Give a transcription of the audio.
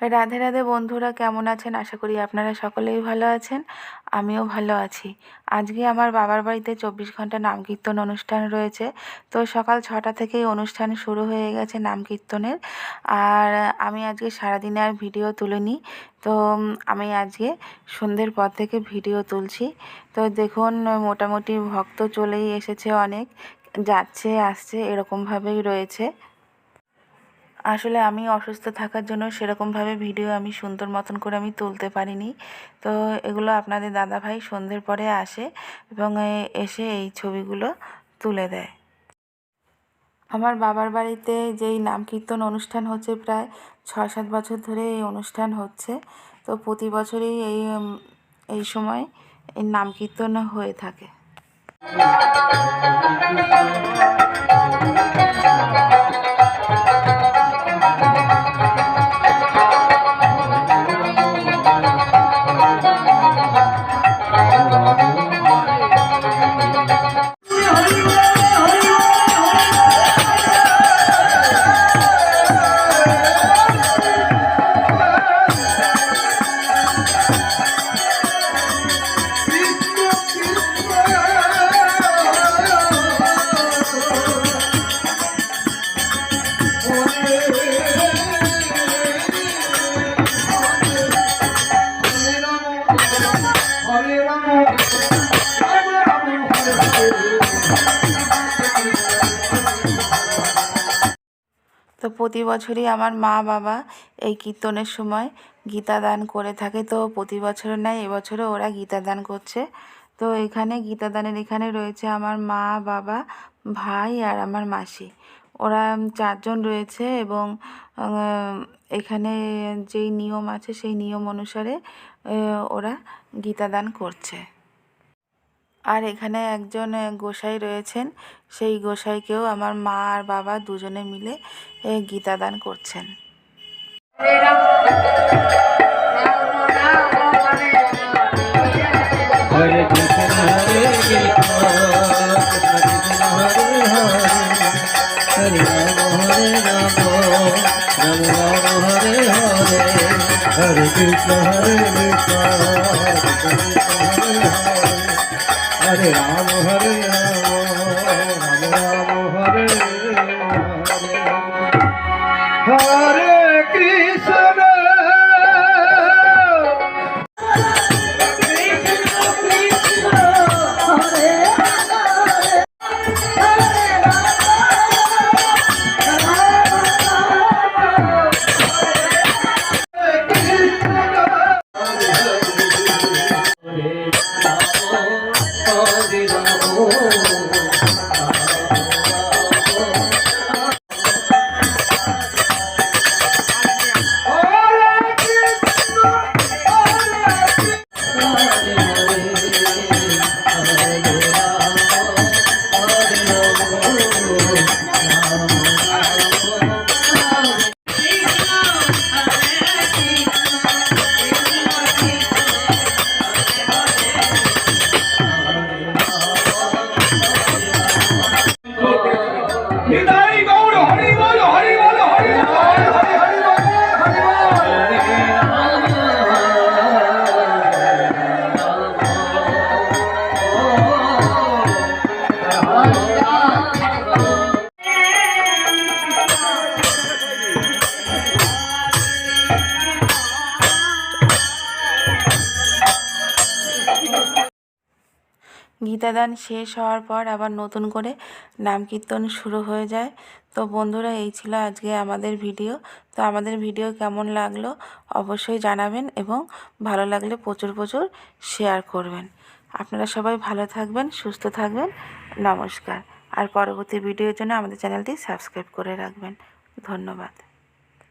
রাধে রাধে বন্ধুরা, কেমন আছেন? আশা করি আপনারা সকলেই ভালো আছেন, আমিও ভালো আছি। আজকে আমার বাবার বাড়িতে চব্বিশ ঘণ্টা নাম কীর্তন অনুষ্ঠান রয়েছে। তো সকাল ছটা থেকেই অনুষ্ঠান শুরু হয়ে গেছে নাম কীর্তনের। আর আমি আজকে সারাদিনে আর ভিডিও তুলিনি। তো আমি আজকে সন্ধ্যের পর থেকে ভিডিও তুলছি। তো দেখুন, মোটামুটি ভক্ত চলেই এসেছে অনেক, যাচ্ছে, আসছে, এরকমভাবেই রয়েছে। আসলে আমি অসুস্থ থাকার জন্য সেরকমভাবে ভিডিও আমি সুন্দর মতন করে আমি তুলতে পারিনি। তো এগুলো আপনাদের দাদাভাই সন্ধ্যের পরে আসে এবং এসে এই ছবিগুলো তুলে দেয়। আমার বাবার বাড়িতে যেই নাম কীর্তন অনুষ্ঠান হচ্ছে প্রায় ছয় সাত বছর ধরে এই অনুষ্ঠান হচ্ছে। তো প্রতি বছরই এই এই সময় এই নাম কীর্তন হয়ে থাকে। তো প্রতি বছরই আমার মা বাবা এই কীর্তনের সময় গীতা দান করে থাকে। তো প্রতি বছরের নয় এবছরও ওরা গীতা দান করছে। তো এখানে গীতা দানের এখানে রয়েছে আমার মা বাবা, ভাই আর আমার মাসি। ওরা চারজন রয়েছে এবং এখানে যেই নিয়ম আছে সেই নিয়ম অনুসারে ওরা গীতা দান করছে। আর এখানে একজন গোসাই রয়েছেন। সেই গোসাইকেও আমার মা আর বাবা দুজনে মিলে গীতা দান করছেন। হরে কৃষ্ণ হরে কৃষ্ণ হরে রাম হরে রাম। গীতাদান শেষ হওয়ার পর আবার নতুন করে নাম কীর্তন শুরু হয়ে যায়। তো বন্ধুরা, এই ছিল আজকে আমাদের ভিডিও। তো আমাদের ভিডিও কেমন লাগল অবশ্যই জানাবেন এবং ভালো লাগলে প্রচুর প্রচুর শেয়ার করবেন। আপনারা সবাই ভালো থাকবেন, সুস্থ থাকবেন। নমস্কার। আর পরবর্তী ভিডিওর জন্য আমাদের চ্যানেলটি সাবস্ক্রাইব করে রাখবেন। ধন্যবাদ।